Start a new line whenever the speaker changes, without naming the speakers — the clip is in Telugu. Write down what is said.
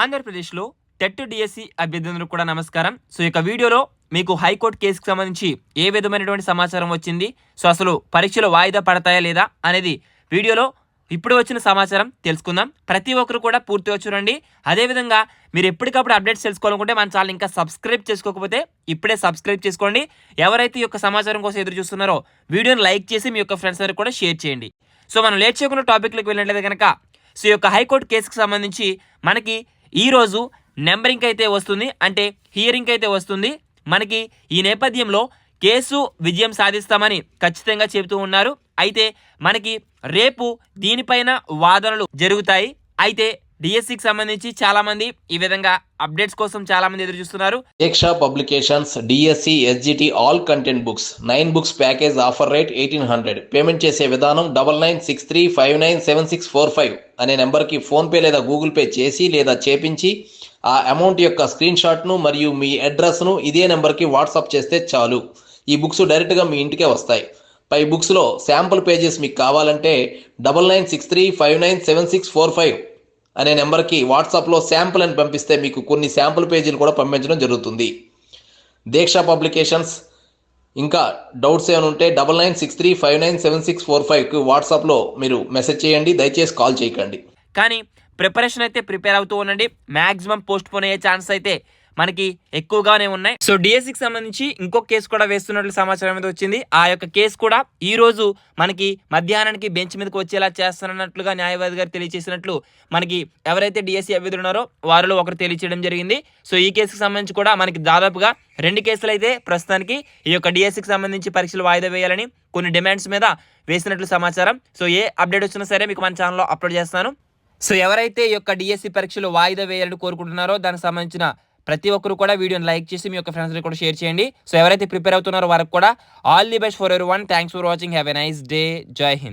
ఆంధ్రప్రదేశ్లో టెట్ డిఎస్సి అభ్యర్థులకు కూడా నమస్కారం. సో ఈ యొక్క వీడియోలో మీకు హైకోర్టు కేసుకు సంబంధించి ఏ విధమైనటువంటి సమాచారం వచ్చింది? సో అసలు పరీక్షలు వాయిదా పడతాయా లేదా అనేది వీడియోలో ఇప్పుడు వచ్చిన సమాచారం తెలుసుకుందాం. ప్రతి ఒక్కరు కూడా పూర్తిగా చూడండి. అదేవిధంగా మీరు ఎప్పటికప్పుడు అప్డేట్స్ తెలుసుకోవాలనుకుంటే మన ఛానల్ ఇంకా సబ్స్క్రైబ్ చేసుకోకపోతే ఇప్పుడే సబ్స్క్రైబ్ చేసుకోండి. ఎవరైతే ఈ యొక్క సమాచారం కోసం ఎదురు చూస్తున్నారో వీడియోని లైక్ చేసి మీ యొక్క ఫ్రెండ్స్ అందరికి కూడా షేర్ చేయండి. సో మనం లేట్ చేయకుండా టాపిక్లోకి వెళ్ళినట్లయితే కనుక సో ఈ యొక్క హైకోర్టు కేసుకు సంబంధించి మనకి ఈరోజు నెంబరింగ్ అయితే వస్తుంది అంటే హియరింగ్ అయితే వస్తుంది. మనకి ఈ నేపథ్యంలో కేసు విజయం సాధిస్తామని ఖచ్చితంగా చెబుతూ ఉన్నారు. అయితే మనకి రేపు దీనిపైన వాదనలు జరుగుతాయి. అయితే డిఎస్సికి సంబంధించి చాలా మంది ఈ విధంగా అప్డేట్స్ కోసం చాలా మంది ఎదురు చూస్తున్నారు
Deeksha publications DSC SGT all content books nine books package offer rate eighteen hundred payment చేసే విధానం double nine six three five nine seven six four five అనే నెంబర్కి ఫోన్పే లేదా గూగుల్ పే చేసి లేదా చేపించి ఆ అమౌంట్ యొక్క స్క్రీన్ షాట్ను మరియు మీ అడ్రస్ను ఇదే నెంబర్కి వాట్సాప్ చేస్తే చాలు. ఈ బుక్స్ డైరెక్ట్గా మీ ఇంటికే వస్తాయి. పై బుక్స్లో శాంపుల్ పేజెస్ మీకు కావాలంటే double nine six three five nine seven six four five అనే నెంబర్కి వాట్సాప్లో శాంపుల్ అని పంపిస్తే మీకు కొన్ని శాంపుల్ పేజీలు కూడా పంపించడం జరుగుతుంది. దీక్ష పబ్లికేషన్స్. ఇంకా డౌట్స్ ఏమైనా ఉంటే double nine six three five nine seven six four ఫైవ్కి వాట్సాప్లో మీరు మెసేజ్ చేయండి దయచేసి కాల్ చేయకండి.
కానీ ప్రిపరేషన్ అయితే ప్రిపేర్ అవుతూ ఉండండి. మ్యాక్సిమం పోస్ట్ పోన్ అయ్యే ఛాన్స్ అయితే మనకి ఎక్కువగానే ఉన్నాయి. సో డిఎస్సికి సంబంధించి ఇంకొక కేసు కూడా వేస్తున్నట్లు సమాచారం అయితే వచ్చింది. ఆ యొక్క కేసు కూడా ఈ రోజు మనకి మధ్యాహ్నానికి బెంచ్ మీదకి వచ్చేలా చేస్తున్నట్లుగా న్యాయవాది గారు తెలియజేసినట్లు మనకి ఎవరైతే డిఎస్సి అభ్యర్థులు ఉన్నారో వారిలో ఒకరు తెలియచేయడం జరిగింది. సో ఈ కేసుకు సంబంధించి కూడా మనకి దాదాపుగా రెండు కేసులు అయితే ప్రస్తుతానికి ఈ యొక్క డిఎస్సికి సంబంధించి పరీక్షలు వాయిదా వేయాలని కొన్ని డిమాండ్స్ మీద వేసినట్లు సమాచారం. సో ఏ అప్డేట్ వచ్చినా సరే మీకు మన ఛానల్లో అప్లోడ్ చేస్తాను. సో ఎవరైతే ఈ యొక్క డిఎస్సి పరీక్షలు వాయిదా వేయాలని కోరుకుంటున్నారో దానికి సంబంధించిన ప్రతి ఒక్కరు కూడా వీడియోని లైక్ చేసి మీ యొక్క ఫ్రెండ్స్ని కూడా షేర్ చేయండి. సో ఎవరైతే ప్రిపేర్ అవుతున్నారో వారికి కూడా all the best for everyone thanks for watching have a nice day జై హింద్